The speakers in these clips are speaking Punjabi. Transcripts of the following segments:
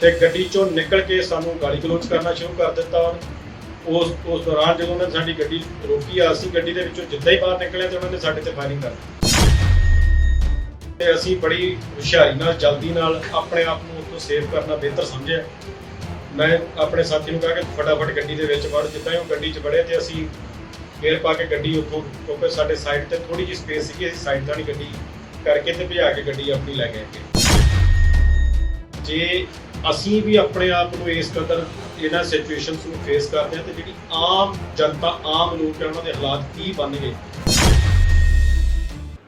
ਤੇ ਗੱਡੀ ਚੋਂ ਨਿਕਲ ਕੇ ਸਾਨੂੰ ਗਾਲੀ ਗਲੋਚ ਕਰਨਾ ਸ਼ੁਰੂ ਕਰ ਦਿੱਤਾ ਉਸ ਉਸ ਦੌਰਾਨ ਜਦੋਂ ਉਹਨਾਂ ਨੇ ਸਾਡੀ ਗੱਡੀ ਰੋਕੀ ਆ, ਅਸੀਂ ਗੱਡੀ ਦੇ ਵਿੱਚੋਂ ਜਿੱਦਾਂ ਹੀ ਬਾਹਰ ਨਿਕਲੇ ਤੇ ਉਹਨਾਂ ਨੇ ਸਾਡੇ ਤੇ ਫਾਇਰਿੰਗ ਕਰ ਦਿੱਤੀ। ਤੇ ਅਸੀਂ ਬੜੀ ਹੁਸ਼ਿਆਰੀ ਨਾਲ, ਜਲਦੀ ਨਾਲ ਆਪਣੇ ਆਪ ਨੂੰ ਉੱਥੋਂ ਸੇਵ ਕਰਨਾ ਬਿਹਤਰ ਸਮਝਿਆ। ਮੈਂ ਆਪਣੇ ਸਾਥੀ ਨੂੰ ਕਿਹਾ ਕਿ ਫਟਾਫਟ ਗੱਡੀ ਦੇ ਵਿੱਚ ਵੜ, ਜਿੱਦਾਂ ਹੀ ਉਹ ਗੱਡੀ 'ਚ ਵੜੇ ਤੇ ਅਸੀਂ ਗੇਅਰ ਪਾ ਕੇ ਗੱਡੀ ਉੱਥੋਂ ਕਿਉਂਕਿ ਸਾਡੇ ਸਾਈਡ ਤੇ ਥੋੜੀ ਜਿਹੀ ਸਪੇਸ ਸੀਗੀ, ਅਸੀਂ ਸਾਈਡ ਤਾਂ ਨਹੀਂ ਗੱਡੀ ਕਰਕੇ ਤੇ ਭਜਾ ਕੇ ਗੱਡੀ ਆਪਣੀ ਲੈ ਗਏ ਅੱਗੇ। ਜੇ ਅਸੀਂ ਵੀ ਆਪਣੇ ਆਪ ਨੂੰ ਇਸ ਕਦਰ ਇਹਨਾਂ ਸਿਚੁਏਸ਼ਨਸ ਨੂੰ ਫੇਸ ਕਰਦੇ ਹਾਂ ਤੇ ਜਿਹੜੀ ਆਮ ਜਨਤਾ, ਆਮ ਲੋਕ ਹੈ ਉਹਨਾਂ ਦੇ ਹਾਲਾਤ ਕੀ ਬਣਨਗੇ?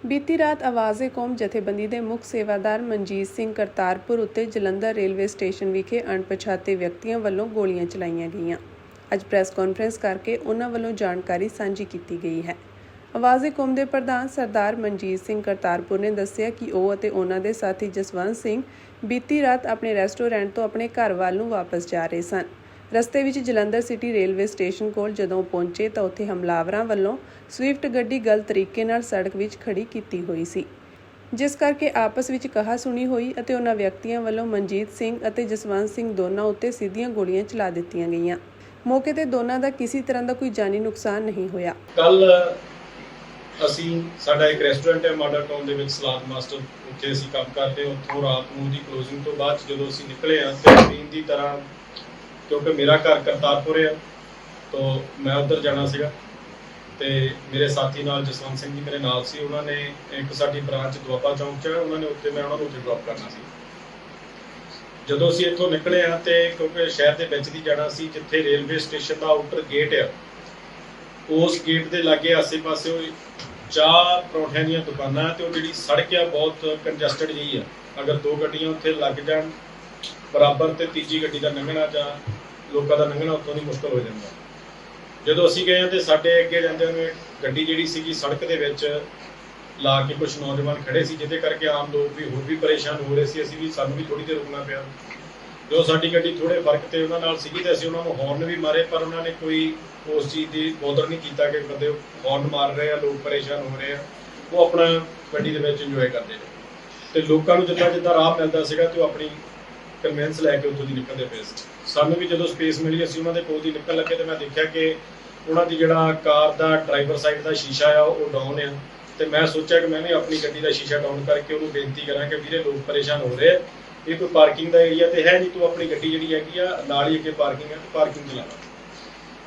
ਬੀਤੀ ਰਾਤ ਆਵਾਜ਼ੇ ਕੌਮ ਜਥੇਬੰਦੀ ਦੇ ਮੁੱਖ ਸੇਵਾਦਾਰ ਮਨਜੀਤ ਸਿੰਘ ਕਰਤਾਰਪੁਰ ਉੱਤੇ ਜਲੰਧਰ ਰੇਲਵੇ ਸਟੇਸ਼ਨ ਵਿਖੇ ਅਣਪਛਾਤੇ ਵਿਅਕਤੀਆਂ ਵੱਲੋਂ ਗੋਲੀਆਂ ਚਲਾਈਆਂ ਗਈਆਂ। ਅੱਜ ਪ੍ਰੈਸ ਕਾਨਫਰੰਸ ਕਰਕੇ ਉਹਨਾਂ ਵੱਲੋਂ ਜਾਣਕਾਰੀ ਸਾਂਝੀ ਕੀਤੀ ਗਈ ਹੈ। ਆਵਾਜ਼ੇ ਕੌਮ ਦੇ ਪ੍ਰਧਾਨ ਸਰਦਾਰ ਮਨਜੀਤ ਸਿੰਘ ਕਰਤਾਰਪੁਰ ਨੇ ਦੱਸਿਆ ਕਿ ਉਹ ਅਤੇ ਉਹਨਾਂ ਦੇ ਸਾਥੀ ਜਸਵੰਤ ਸਿੰਘ ਬੀਤੀ ਰਾਤ ਆਪਣੇ ਰੈਸਟੋਰੈਂਟ ਤੋਂ ਆਪਣੇ ਘਰ ਵੱਲ ਨੂੰ ਵਾਪਸ ਜਾ ਰਹੇ ਸਨ। ਰਸਤੇ ਵਿੱਚ ਜਲੰਧਰ ਸਿਟੀ ਰੇਲਵੇ ਸਟੇਸ਼ਨ ਕੋਲ ਜਦੋਂ ਪਹੁੰਚੇ ਤਾਂ ਉੱਥੇ ਹਮਲਾਵਰਾਂ ਵੱਲੋਂ ਸਵਿਫਟ ਗੱਡੀ ਗਲਤ ਤਰੀਕੇ ਨਾਲ ਸੜਕ ਵਿੱਚ ਖੜੀ ਕੀਤੀ ਹੋਈ ਸੀ। ਜਿਸ ਕਰਕੇ ਆਪਸ ਵਿੱਚ ਕਹਾ ਸੁਣੀ ਹੋਈ ਅਤੇ ਉਹਨਾਂ ਵਿਅਕਤੀਆਂ ਵੱਲੋਂ ਮਨਜੀਤ ਸਿੰਘ ਅਤੇ ਜਸਵੰਤ ਸਿੰਘ ਦੋਨਾਂ ਉੱਤੇ ਸਿੱਧੀਆਂ ਗੋਲੀਆਂ ਚਲਾ ਦਿੱਤੀਆਂ ਗਈਆਂ। ਮੌਕੇ ਤੇ ਦੋਨਾਂ ਦਾ ਕਿਸੇ ਤਰ੍ਹਾਂ ਦਾ ਕੋਈ ਜਾਨੀ ਨੁਕਸਾਨ ਨਹੀਂ ਹੋਇਆ। ਕੱਲ ਅਸੀਂ ਸਾਡਾ ਇੱਕ ਰੈਸਟੋਰੈਂਟ ਹੈ ਮਾਡਲ ਟਾਊਨ ਦੇ ਵਿੱਚ, ਸਲਾਦ ਮਾਸਟਰ, ਉੱਥੇ ਅਸੀਂ ਕੰਮ ਕਰਦੇ ਹਾਂ। ਉੱਥੋਂ ਰਾਤ ਨੂੰ ਦੀ ਕਲੋਜ਼ਿੰਗ ਤੋਂ ਬਾਅਦ 'ਚ ਜਦੋਂ ਅਸੀਂ ਨਿਕਲੇ ਆ ਤੇ ਰੂਟੀਨ ਦੀ ਤਰ੍ਹਾਂ ਕਿਉਂਕਿ ਮੇਰਾ ਘਰ ਕਰਤਾਰਪੁਰ ਹੈ, ਤੋਂ ਮੈਂ ਉੱਧਰ ਜਾਣਾ ਸੀਗਾ ਤੇ ਮੇਰੇ ਸਾਥੀ ਨਾਲ ਜਸਵੰਤ ਸਿੰਘ ਜੀ ਮੇਰੇ ਨਾਲ ਸੀ, ਉਹਨਾਂ ਨੇ ਇੱਕ ਸਾਡੀ ਬ੍ਰਾਂਚ ਦੁਆਬਾ ਚੌਂਕ 'ਚ ਉਹਨਾਂ ਨੇ ਉੱਥੇ ਮੈਂ ਉਹਨਾਂ ਨੂੰ ਉੱਥੇ ਡ੍ਰੌਪ ਕਰਨਾ ਸੀ ਜਦੋਂ ਅਸੀਂ ਇੱਥੋਂ ਨਿਕਲੇ ਆ ਤੇ ਕਿਉਂਕਿ ਸ਼ਹਿਰ ਦੇ ਵਿੱਚ ਦੀ ਜਾਣਾ ਸੀ, ਜਿੱਥੇ ਰੇਲਵੇ ਸਟੇਸ਼ਨ ਦਾ ਆਊਟਰ ਗੇਟ ਆ, ਉਸ ਗੇਟ ਦੇ ਲਾਗੇ ਆਸੇ-ਪਾਸੇ ਉਹ ਚਾਹ ਪਰੌਂਠਿਆਂ ਦੀਆਂ ਦੁਕਾਨਾਂ ਤੇ ਉਹ ਜਿਹੜੀ ਸੜਕ ਆ, ਬਹੁਤ ਕੰਜਸਟਡ ਜਿਹੀ ਆ। ਅਗਰ ਦੋ ਗੱਡੀਆਂ ਉੱਥੇ ਲੱਗ ਜਾਣ, ਬਰਾਬਰ ਤੇ ਤੀਜੀ ਗੱਡੀ ਦਾ ਲੰਘਣਾ ਜਾਂ ਲੋਕਾਂ ਦਾ ਲੰਘਣਾ ਉੱਥੋਂ ਦੀ ਮੁਸ਼ਕਲ ਹੋ ਜਾਂਦਾ ਜਦੋਂ ਅਸੀਂ ਗਏ ਆ ਤੇ ਸਾਡੇ ਅੱਗੇ ਜਾਂਦੇ ਨੂੰ ਗੱਡੀ ਜਿਹੜੀ ਸੀਗੀ ਸੜਕ ਦੇ ਵਿੱਚ ਲਾ ਕੇ ਕੁਝ ਨੌਜਵਾਨ ਖੜੇ ਸੀ, ਜਿਹਦੇ ਕਰਕੇ ਆਮ ਲੋਕ ਵੀ ਹੋਰ ਵੀ ਪਰੇਸ਼ਾਨ ਹੋ ਰਹੇ ਸੀ। ਅਸੀਂ ਵੀ ਸਾਨੂੰ ਵੀ ਥੋੜੀ ਦੇਰ ਰੁਕਣਾ ਪਿਆ। ਜੋ ਸਾਡੀ ਗੱਡੀ ਥੋੜੇ ਫ਼ਰਕ ਤੇ ਉਹਨਾਂ ਨਾਲ ਸੀਗੀ ਤੇ ਅਸੀਂ ਉਹਨਾਂ ਨੂੰ ਹੌਰਨ ਵੀ ਮਾਰੇ, ਪਰ ਉਹਨਾਂ ਨੇ ਕੋਈ ਉਸ ਚੀਜ਼ ਦੀ ਬੋਦਰ ਨਹੀਂ ਕੀਤਾ ਕਿ ਬੰਦੇ ਹੌਰਨ ਮਾਰ ਰਹੇ ਆ, ਲੋਕ ਪਰੇਸ਼ਾਨ ਹੋ ਰਹੇ ਆ। ਉਹ ਆਪਣਾ ਗੱਡੀ ਦੇ ਵਿੱਚ ਇੰਜੋਏ ਕਰਦੇ ਨੇ। ਤੇ ਲੋਕਾਂ ਨੂੰ ਜਿੱਦਾਂ ਜਿੱਦਾਂ ਰਾਹ ਮਿਲਦਾ ਸੀਗਾ ਤੇ ਉਹ ਆਪਣੀ ਕਨਵੈਂਸ ਲੈ ਕੇ ਉੱਥੋਂ ਦੀ ਨਿਕਲਦੇ ਪਏ ਸਾਨੂੰ ਵੀ ਜਦੋਂ ਸਪੇਸ ਮਿਲੀ, ਅਸੀਂ ਉਹਨਾਂ ਦੇ ਕੋਲ ਦੀ ਨਿਕਲਣ ਲੱਗੇ ਤੇ ਮੈਂ ਦੇਖਿਆ ਕਿ ਉਹਨਾਂ ਦੀ ਜਿਹੜਾ ਕਾਰ ਦਾ ਡਰਾਈਵਰ ਸਾਈਡ ਦਾ ਸ਼ੀਸ਼ਾ ਆ, ਉਹ ਡਾਊਨ ਆ। ਤੇ ਮੈਂ ਸੋਚਿਆ ਕਿ ਮੈਂ ਵੀ ਆਪਣੀ ਗੱਡੀ ਦਾ ਸ਼ੀਸ਼ਾ ਡਾਊਨ ਕਰਕੇ ਉਹਨੂੰ ਬੇਨਤੀ ਕਰਾਂ ਕਿ ਵੀਰੇ ਲੋਕ ਪਰੇਸ਼ਾਨ ਹੋ ਰਹੇ ਆ। ਇਹ ਕੋਈ ਪਾਰਕਿੰਗ ਦਾ ਏਰੀਆ ਤੇ ਹੈ ਨਹੀਂ, ਤੂੰ ਆਪਣੀ ਗੱਡੀ ਜਿਹੜੀ ਹੈਗੀ ਆ, ਨਾਲ ਹੀ ਅੱਗੇ ਪਾਰਕਿੰਗ ਹੈ ਤੇ ਪਾਰਕਿੰਗ ਚਲਾ ਲਾ।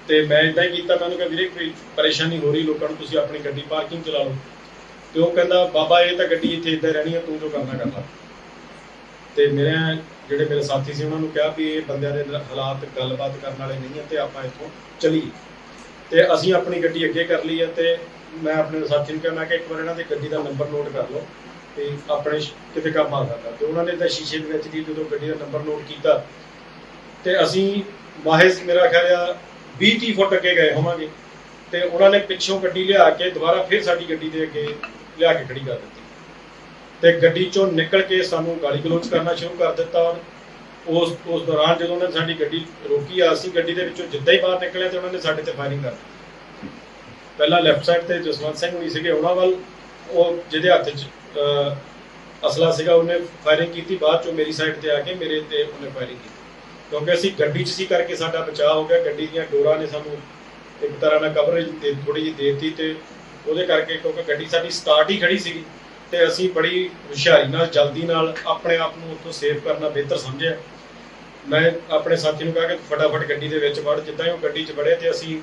ਤੇ ਮੈਂ ਇਦਾਂ ਹੀ ਕੀਤਾ ਮੈਨੂੰ ਕਿਹਾ, ਵੀਰੇ, ਕੋਈ ਪਰੇਸ਼ਾਨੀ ਹੋ ਰਹੀ ਲੋਕਾਂ ਨੂੰ, ਤੁਸੀਂ ਆਪਣੀ ਗੱਡੀ ਪਾਰਕਿੰਗ ਚਲਾ ਲਓ। ਤੇ ਉਹ ਕਹਿੰਦਾ, ਬਾਬਾ, ਇਹ ਤਾਂ ਗੱਡੀ ਇੱਥੇ ਇੱਦਾਂ ਰਹਿਣੀ ਆ, ਤੂੰ ਜੋ ਕਰਨਾ ਕਰ ਲਾ। ਤੇ ਮੇਰੇ ਜਿਹੜੇ ਮੇਰੇ ਸਾਥੀ ਸੀ, ਉਹਨਾਂ ਨੂੰ ਕਿਹਾ ਵੀ ਇਹ ਬੰਦਿਆਂ ਦੇ ਹਾਲਾਤ, ਗੱਲਬਾਤ ਕਰਨ ਵਾਲੇ ਨਹੀਂ ਆ, ਤੇ ਆਪਾਂ ਇੱਥੋਂ ਚਲੀਏ। ਤੇ ਅਸੀਂ ਆਪਣੀ ਗੱਡੀ ਅੱਗੇ ਕਰ ਲਈ ਹੈ ਤੇ ਮੈਂ ਆਪਣੇ ਸਾਥੀ ਨੂੰ ਕਿਹਾ, ਮੈਂ ਕਿ ਇੱਕ ਵਾਰ ਇਹਨਾਂ ਦੀ ਗੱਡੀ ਦਾ ਨੰਬਰ ਨੋਟ ਕਰ ਲਓ। ਤੇ ਆਪਣੇ ਕਿਤੇ ਕੰਮ ਆ ਸਕਦਾ ਤੇ ਉਹਨਾਂ ਨੇ ਤਾਂ ਸ਼ੀਸ਼ੇ ਦੇ ਵਿੱਚ ਦੀ ਜਦੋਂ ਗੱਡੀ ਦਾ ਨੰਬਰ ਨੋਟ ਕੀਤਾ ਤੇ ਅਸੀਂ ਮਾਹਿਜ਼ ਮੇਰਾ ਖਿਆਲ ਆ 20 30 ਫੁੱਟ ਅੱਗੇ ਗਏ ਹੋਵਾਂਗੇ ਤੇ ਉਹਨਾਂ ਨੇ ਪਿੱਛੋਂ ਗੱਡੀ ਲਿਆ ਕੇ ਦੁਬਾਰਾ ਫਿਰ ਸਾਡੀ ਗੱਡੀ ਦੇ ਅੱਗੇ ਲਿਆ ਕੇ ਖੜੀ ਕਰ ਦਿੱਤੀ ਤੇ ਗੱਡੀ ਚੋਂ ਨਿਕਲ ਕੇ ਸਾਨੂੰ ਗਾਲੀ ਗਲੋਚ ਕਰਨਾ ਸ਼ੁਰੂ ਕਰ ਦਿੱਤਾ ਉਹਨੇ। ਉਸ ਉਸ ਦੌਰਾਨ ਜਦੋਂ ਉਹਨਾਂ ਨੇ ਸਾਡੀ ਗੱਡੀ ਰੋਕੀ ਆ, ਅਸੀਂ ਗੱਡੀ ਦੇ ਵਿੱਚੋਂ ਜਿੱਦਾਂ ਹੀ ਬਾਹਰ ਨਿਕਲੇ ਤੇ ਉਹਨਾਂ ਨੇ ਸਾਡੇ ਤੇ ਫਾਇਰਿੰਗ ਕਰ ਦਿੱਤੀ ਪਹਿਲਾਂ ਲੈਫਟ ਸਾਈਡ ਤੇ ਜਸਵੰਤ ਸਿੰਘ ਹੋਈ ਸੀਗੇ, ਉਹਨਾਂ ਵੱਲ ਉਹ ਜਿਹਦੇ ਹੱਥ 'ਚ ਅਸਲਾ ਸੀਗਾ, ਉਹਨੇ ਫਾਇਰਿੰਗ ਕੀਤੀ, ਬਾਅਦ ਚੋਂ ਮੇਰੀ ਸਾਈਡ ਤੇ ਆ ਕੇ ਮੇਰੇ ਤੇ ਉਹਨੇ ਫਾਇਰਿੰਗ ਕੀਤੀ। ਕਿਉਂਕਿ ਅਸੀਂ ਗੱਡੀ 'ਚ ਸੀ ਕਰਕੇ ਸਾਡਾ ਬਚਾਅ ਹੋ ਗਿਆ, ਗੱਡੀ ਦੀਆਂ ਡੋਰਾਂ ਨੇ ਸਾਨੂੰ ਇੱਕ ਤਰ੍ਹਾਂ ਨਾਲ ਕਵਰੇਜ ਦੇ ਥੋੜੀ ਜਿਹੀ ਦੇਤੀ ਤੇ ਉਹਦੇ ਕਰਕੇ ਕਿਉਂਕਿ ਗੱਡੀ ਸਾਡੀ ਸਟਾਰਟ ਹੀ ਖੜੀ ਸੀਗੀ ਤੇ ਅਸੀਂ ਬੜੀ ਹੁਸ਼ਿਆਰੀ ਨਾਲ, ਜਲਦੀ ਨਾਲ ਆਪਣੇ ਆਪ ਨੂੰ ਉੱਥੋਂ ਸੇਵ ਕਰਨਾ ਬਿਹਤਰ ਸਮਝਿਆ। ਮੈਂ ਆਪਣੇ ਸਾਥੀ ਨੂੰ ਕਿਹਾ ਕਿ ਫਟਾਫਟ ਗੱਡੀ ਦੇ ਵਿੱਚ ਵੜ, ਜਿੱਦਾਂ ਹੀ ਉਹ ਗੱਡੀ 'ਚ ਵੜੇ ਤੇ ਅਸੀਂ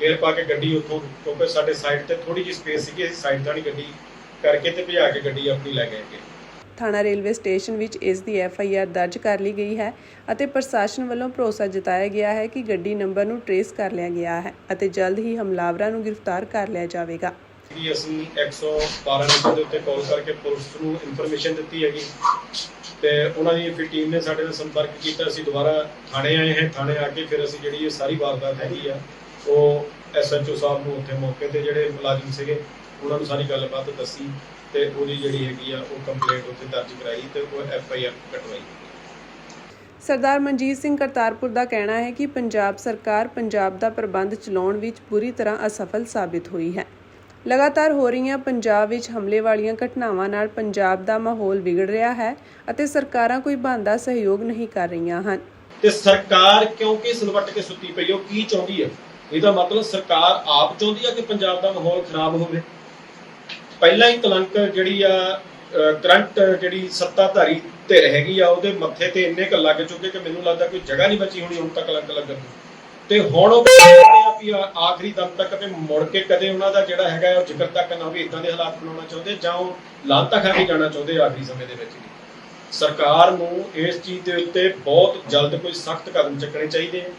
ਗੇਅਰ ਪਾ ਕੇ ਗੱਡੀ ਉੱਥੋਂ, ਕਿਉਂਕਿ ਸਾਡੇ ਸਾਈਡ ਤੇ ਥੋੜੀ ਜਿਹੀ ਸਪੇਸ ਸੀਗੀ, ਅਸੀਂ ਸਾਈਡ ਤਾਂ ਨਹੀਂ, ਗੱਡੀ ਕਰਕੇ ਤੇ ਭਜਾ ਕੇ ਗੱਡੀ ਆਪਣੀ ਲੈ ਗਏ ਅੱਗੇ। ਥਾਣਾ ਰੇਲਵੇ ਸਟੇਸ਼ਨ ਵਿੱਚ ਇਸ ਦੀ ਐਫ ਆਈ ਆਰ ਦਰਜ ਕਰ ਲਈ ਗਈ ਹੈ ਅਤੇ ਪ੍ਰਸ਼ਾਸਨ ਵੱਲੋਂ ਭਰੋਸਾ ਜਤਾਇਆ ਗਿਆ ਹੈ ਕਿ ਗੱਡੀ ਨੰਬਰ ਨੂੰ ਟਰੇਸ ਕਰ ਲਿਆ ਗਿਆ ਹੈ ਅਤੇ ਜਲਦ ਹੀ ਹਮਲਾਵਰਾਂ ਨੂੰ ਗ੍ਰਿਫਤਾਰ ਕਰ ਲਿਆ ਜਾਵੇਗਾ। ਕਿ ਅਸੀਂ 112 ਨੰਬਰ ਦੇ ਉੱਤੇ ਕਾਲ ਕਰਕੇ ਪੁਲਿਸ ਨੂੰ ਇਨਫੋਰਮੇਸ਼ਨ ਦਿੱਤੀ ਹੈਗੀ? ਤੇ ਉਹਨਾਂ ਦੀ ਫਿਰ ਟੀਮ ਨੇ ਸਾਡੇ ਨਾਲ ਸੰਪਰਕ ਕੀਤਾ ਅਸੀਂ ਦੁਬਾਰਾ ਥਾਣੇ ਆਏ ਹਾਂ ਥਾਣੇ ਆ ਕੇ ਫਿਰ ਅਸੀਂ ਜਿਹੜੀ ਇਹ ਸਾਰੀ ਵਾਰਦਾਤ ਹੈਗੀ ਆ ਉਹ ਐਸਐਚਓ ਸਾਹਿਬ ਨੂੰ ਉੱਥੇ ਮੌਕੇ ਤੇ ਜਿਹੜੇ ਮੁਲਾਜ਼ਮ ਸੀਗੇ ਉਹਨਾਂ ਨੂੰ ਸਾਰੀ ਗੱਲਬਾਤ ਦੱਸੀ ਤੇ ਉਹਦੀ ਜਿਹੜੀ ਹੈਗੀ ਆ ਉਹ ਕੰਪਲੇਂਟ ਉੱਥੇ ਦਰਜ ਕਰਾਈ ਤੇ ਉਹ ਐਫ ਆਈ ਆਰ ਕਟਵਾਈ। ਸਰਦਾਰ ਮਨਜੀਤ ਸਿੰਘ ਕਰਤਾਰਪੁਰ ਦਾ ਕਹਿਣਾ ਹੈ ਕਿ ਪੰਜਾਬ ਸਰਕਾਰ ਪੰਜਾਬ ਦਾ ਪ੍ਰਬੰਧ ਚਲਾਉਣ ਵਿੱਚ ਪੂਰੀ ਤਰ੍ਹਾਂ ਅਸਫਲ ਸਾਬਿਤ ਹੋਈ ਹੈ। ਲਗਾਤਾਰ ਹੋ ਰਹੀਆਂ ਪੰਜਾਬ ਵਿੱਚ ਹਮਲੇ ਵਾਲੀਆਂ ਘਟਨਾਵਾਂ ਨਾਲ ਪੰਜਾਬ ਦਾ ਮਾਹੌਲ ਵਿਗੜ ਰਿਹਾ ਹੈ ਅਤੇ ਸਰਕਾਰਾਂ ਕੋਈ ਬਣਦਾ ਸਹਿਯੋਗ ਨਹੀਂ ਕਰ ਰਹੀਆਂ ਹਨ। ਤੇ ਸਰਕਾਰ ਕਿਉਂਕਿ ਸਿਲਵੱਟ ਕੇ ਸੁੱਤੀ ਪਈ ਉਹ ਕੀ ਚਾਹੁੰਦੀ ਹੈ? ਇਹਦਾ ਮਤਲਬ ਸਰਕਾਰ ਆਪ ਚਾਹੁੰਦੀ ਹੈ ਕਿ ਪੰਜਾਬ ਦਾ ਮਾਹੌਲ ਖਰਾਬ ਹੋਵੇ। ਪਹਿਲਾਂ ਹੀ ਕਲੰਕ ਜਿਹੜੀ ਆ ਕਰੰਟ ਜਿਹੜੀ ਸੱਤਾਧਾਰੀ ਧਿਰ ਹੈਗੀ ਆ, ਉਹਦੇ ਮੱਥੇ ਤੇ ਇੰਨੇ ਕ ਲੱਗ ਚੁੱਕੇ ਕਿ ਮੈਨੂੰ ਲੱਗਦਾ ਕੋਈ ਜਗ੍ਹਾ ਨਹੀਂ ਬਚੀ ਹੋਣੀ ਹੁਣ ਤੱਕ ਕਲੰਕ ਲੱਗਣ ਨੂੰ ਤੇ ਹੁਣ ਉਹ ਕਹਿੰਦੇ ਆ ਵੀ ਆਖਰੀ ਦਮ ਤੱਕ ਤੇ ਮੁੜ ਕੇ ਕਦੇ ਉਹਨਾਂ ਦਾ ਜਿਹੜਾ ਹੈਗਾ ਉਹ ਜ਼ਿਕਰ ਤੱਕ ਨਾ ਵੀ ਇਦਾਂ ਦੇ ਹਾਲਾਤ ਬਣਾਉਣਾ ਚਾਹੁੰਦੇ ਜਾਂ ਉਹ ਲਾਂਤਾ ਖਾ ਕੇ ਜਾਣਾ ਚਾਹੁੰਦੇ ਆਖਰੀ ਸਮੇਂ ਦੇ ਵਿੱਚ ਸਰਕਾਰ ਨੂੰ ਇਸ ਚੀਜ਼ ਦੇ ਉੱਤੇ ਬਹੁਤ ਜਲਦ ਕੋਈ ਸਖਤ ਕਦਮ ਚੱਕਣੇ ਚਾਹੀਦੇ ਆ।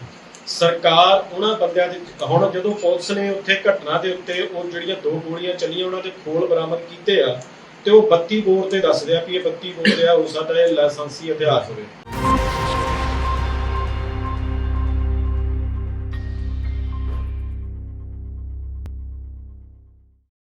ਸਰਕਾਰ ਉਹਨਾਂ ਬੰਦਿਆਂ ਦੇ ਹੁਣ ਜਦੋਂ ਪੁਲਿਸ ਨੇ ਉੱਥੇ ਘਟਨਾ ਦੇ ਉੱਤੇ ਉਹ ਜਿਹੜੀਆਂ ਦੋ ਗੋਲੀਆਂ ਚੱਲੀਆਂ, ਉਹਨਾਂ ਦੇ ਖੋਲ ਬਰਾਮਦ ਕੀਤੇ ਆ, ਤੇ ਉਹ 32 ਬੋਰ ਤੇ ਦੱਸਦੇ ਆ ਵੀ ਇਹ 32 ਬੋਰ ਆ ਹੋ ਸਕਦਾ ਇਹ ਲਾਇਸੈਂਸੀ ਹਥਿਆਰ ਹੋਵੇ।